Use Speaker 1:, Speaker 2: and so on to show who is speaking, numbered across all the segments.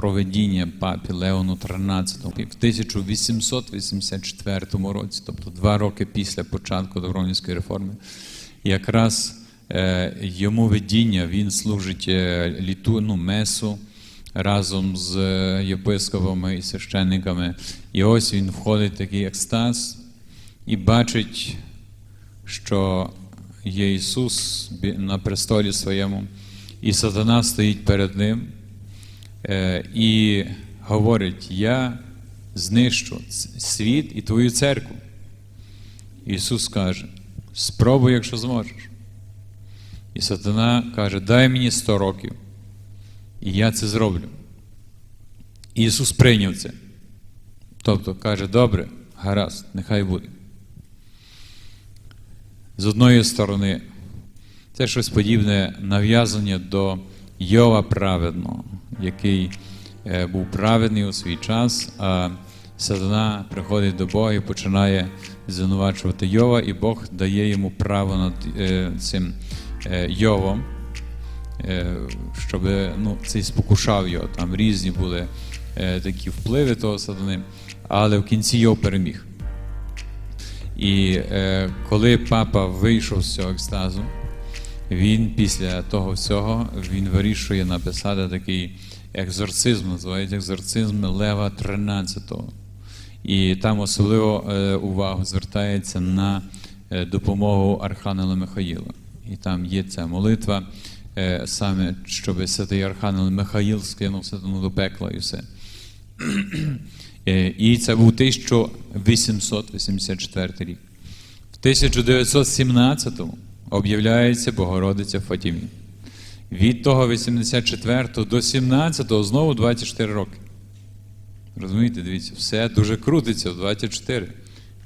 Speaker 1: проведіння папі Леону XIII в 1884 році, тобто два роки після початку Добровольської реформи, якраз е, йому видіння він служить е, літу, ну, месу разом з е, єпископами і священниками. І ось він входить в такий екстаз і бачить, що є Ісус на престолі своєму, і сатана стоїть перед ним і говорить: Я знищу світ і твою церкву. Ісус каже: спробуй, якщо зможеш. І сатана каже: Дай мені 100 років, і я це зроблю. І Ісус прийняв це. Тобто каже, добре, гаразд, нехай буде. З одної сторони, це щось подібне нав'язання до Йова праведного, який е, був праведний у свій час, а сатана приходить до Бога і починає звинувачувати Йова, і Бог дає йому право над е, цим е, Йовом, е, щоб ну, цей спокушав його. Там різні були е, такі впливи того сатани, але в кінці його переміг. І е, коли папа вийшов з цього екстазу, він після того всього він вирішує написати такий екзорцизм, називається екзорцизм Лева 13. І там особливо е, увагу звертається на е, допомогу Архангела Михаїла. І там є ця молитва, е, саме щоб святий Архангел Михаїл скинув сатану до пекла і все. Е, І це був 1884 рік. В 1917-му об'являється Богородиця Фатімі. Від того 84 до 17-го знову 24 роки. Розумієте, дивіться, все дуже крутиться в 24.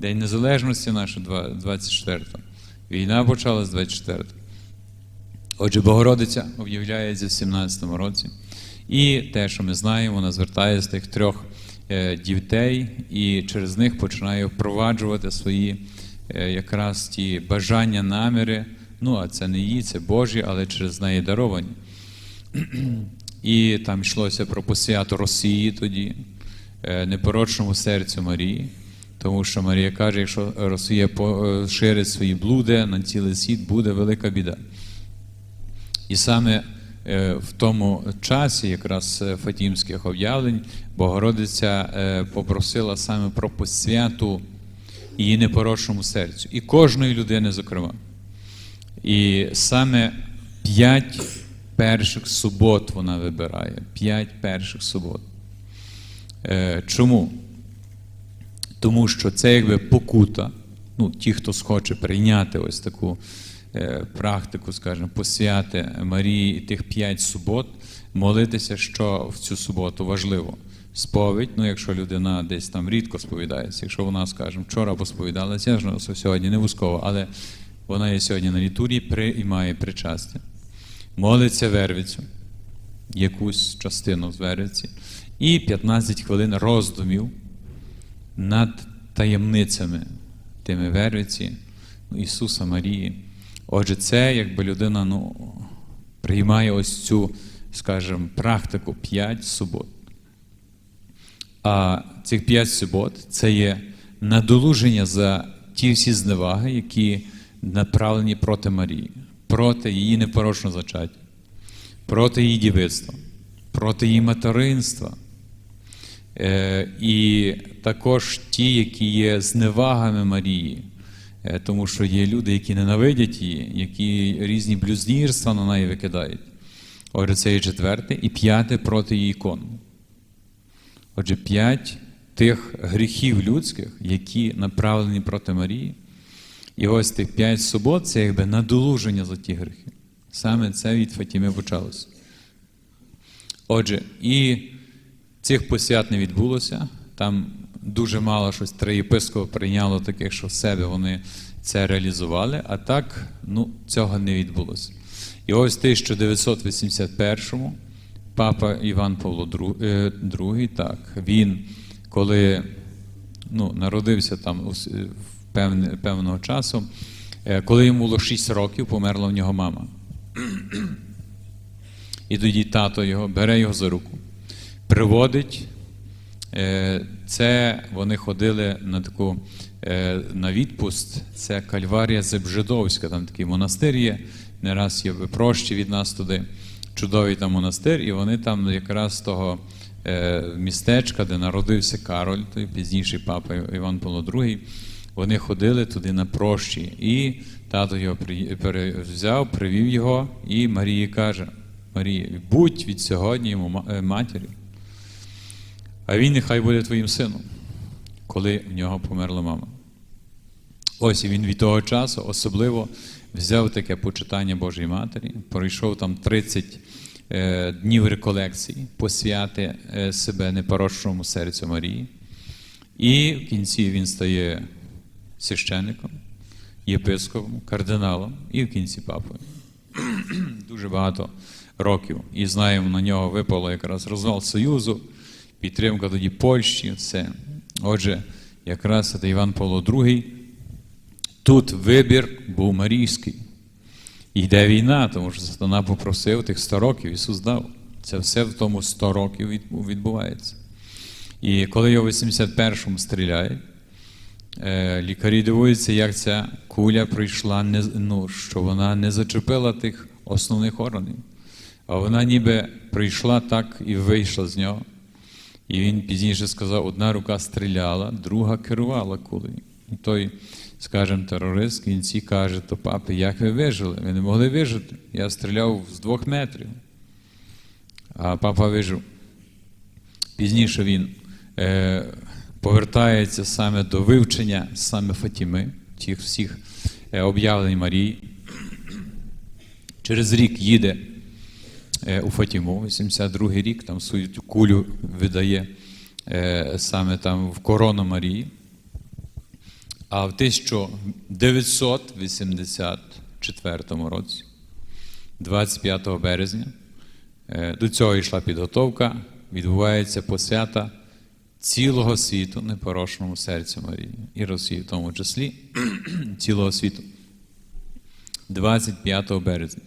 Speaker 1: День Незалежності наш 24. Війна почалась 24. Отже, Богородиця об'являється в 17-му році. І те, що ми знаємо, вона звертає з тих трьох е, дітей і через них починає впроваджувати свої е, якраз ті бажання, наміри. Ну, а це не її, це Божі, але через неї даровані. І там йшлося про посвяту Росії тоді, е, непорочному серцю Марії. Тому що Марія каже, якщо Росія поширить свої блуди на цілий світ, буде велика біда. І саме е, в тому часі, якраз е, Фатімських об'явлень, Богородиця е, попросила саме про посвяту її непорочному серцю. І кожної людини, зокрема. І саме п'ять перших субот вона вибирає. П'ять перших субот. Е, Чому? Тому що це якби покута. Ну, ті, хто схоче прийняти ось таку е, практику, скажімо, посвяти Марії і тих п'ять субот, молитися, що в цю суботу важливо. Сповідь, ну якщо людина десь там рідко сповідається, якщо вона, скажімо, вчора посповідалася, я ж сьогодні не вузково, але вона є сьогодні на літурії приймає причастя. Молиться вервицю, якусь частину з вервиці, і 15 хвилин роздумів над таємницями тими вервиці ну, Ісуса Марії. Отже, це якби людина ну, приймає ось цю, скажімо, практику 5 субот. А цих 5 субот це є надолуження за ті всі зневаги, які направлені проти Марії, проти її непорочного зачаття, проти її дівицтва, проти її материнства. Е, і також ті, які є зневагами Марії, Е, тому що є люди, які ненавидять її, які різні блюзнірства на неї викидають. Отже, це є четверте, і п'яте проти її ікон. Отже, п'ять тих гріхів людських, які направлені проти Марії. І ось тих п'ять субот це якби надолуження за ті гріхи. Саме це від Фатіми почалося. Отже, і цих посвят не відбулося. Там дуже мало щось три прийняло таких, що в себе вони це реалізували, а так ну, цього не відбулося. І ось в 1981-му папа Іван Павло II, так, він, коли ну, народився там в певне, певного часу, е, коли йому було 6 років, померла в нього мама. І тоді тато його бере його за руку, приводить. Е, Це вони ходили на таку е, на відпуст. Це Кальварія Зебжидовська, там такий монастир є. Не раз є прощі від нас туди. Чудовий там монастир, і вони там якраз того містечка, де народився Кароль, той пізніший папа Іван Павло II, вони ходили туди на прощі. І тато його взяв, привів його, і Марії каже: Марія, будь від сьогодні йому е, матір'ю. А він нехай буде твоїм сином, коли в нього померла мама. Ось і він від того часу особливо взяв таке почитання Божої Матері, пройшов там 30 е, днів реколекцій, посвяти е, себе непорочному серцю Марії. І в кінці він стає священником, єпископом, кардиналом і в кінці папою. Дуже багато років. І знаємо, на нього випало якраз розвал Союзу, підтримка тоді Польщі, все. Отже, якраз це Іван Павло II. Тут вибір був марійський. Йде війна, тому що сатана попросив тих 100 років, Ісус дав. Це все в тому 100 років відбувається. І коли його в 81-му стріляють, лікарі дивуються, як ця куля прийшла, не, ну, що вона не зачепила тих основних органів. А вона ніби прийшла так і вийшла з нього. І він пізніше сказав: одна рука стріляла, друга керувала кулею. І той, скажімо, терорист в кінці каже, то папі, як ви вижили? Ви не могли вижити. Я стріляв з двох метрів. А папа вижив. Пізніше він е, повертається саме до вивчення саме Фатіми, тих всіх е, об'явлень Марії. Через рік їде е, у Фатіму, 82-й рік, там свою кулю видає е, саме там в корону Марії. А в 1984 році, 25 березня, до цього йшла підготовка, відбувається посвята цілого світу непорочному серцю Марії і Росії, в тому числі цілого світу. 25 березня.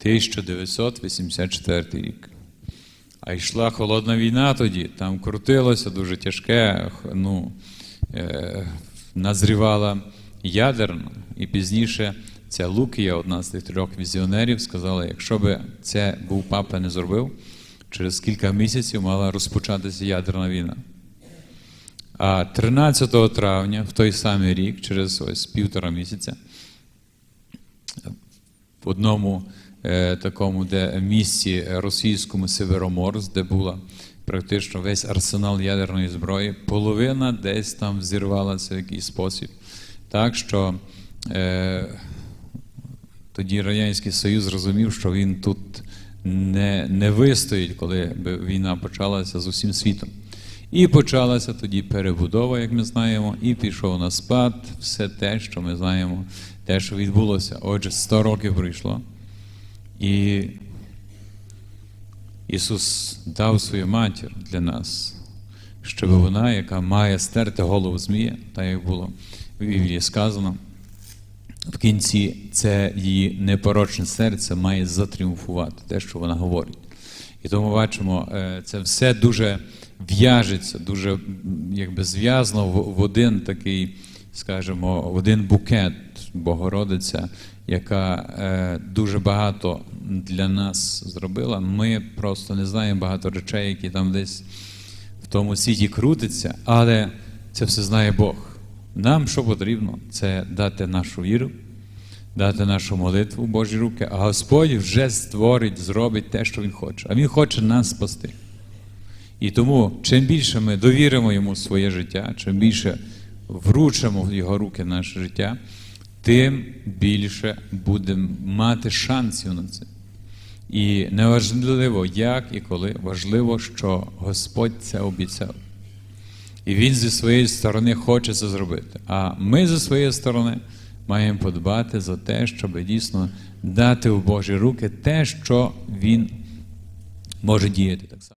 Speaker 1: 1984 рік. А йшла холодна війна тоді, там крутилося дуже тяжке, ну, е, назрівала ядерна. І пізніше ця Лукія, одна з тих трьох візіонерів, сказала, якщо би це був папа не зробив, через кілька місяців мала розпочатися ядерна війна. А 13 травня, в той самий рік, через ось півтора місяця, в одному е, такому де місці російському Североморс, де була практично весь арсенал ядерної зброї, половина десь там взірвалася в якийсь спосіб. Так що е, тоді Радянський Союз зрозумів, що він тут не, не вистоїть, коли війна почалася з усім світом. І почалася тоді перебудова, як ми знаємо, і пішов на спад все те, що ми знаємо, те, що відбулося. Отже, 100 років пройшло. І Ісус дав свою матір для нас, щоб вона, яка має стерти голову змія, так як було в Біблії сказано, в кінці це її непорочне серце має затріумфувати, те, що вона говорить. І тому бачимо, е, це все дуже в'яжеться, дуже якби зв'язано в один такий, скажімо, в один букет Богородиця, яка е, дуже багато для нас зробила. Ми просто не знаємо багато речей, які там десь в тому світі крутиться, але це все знає Бог. Нам що потрібно? Це дати нашу віру, дати нашу молитву в Божі руки, а Господь вже створить, зробить те, що Він хоче. А Він хоче нас спасти. І тому, чим більше ми довіримо йому своє життя, чим більше вручимо в його руки наше життя, тим більше будемо мати шансів на це. І неважливо, як і коли, важливо, що Господь це обіцяв. І Він зі своєї сторони хоче це зробити. А ми зі своєї сторони маємо подбати за те, щоб дійсно дати в Божі руки те, що Він може діяти так само.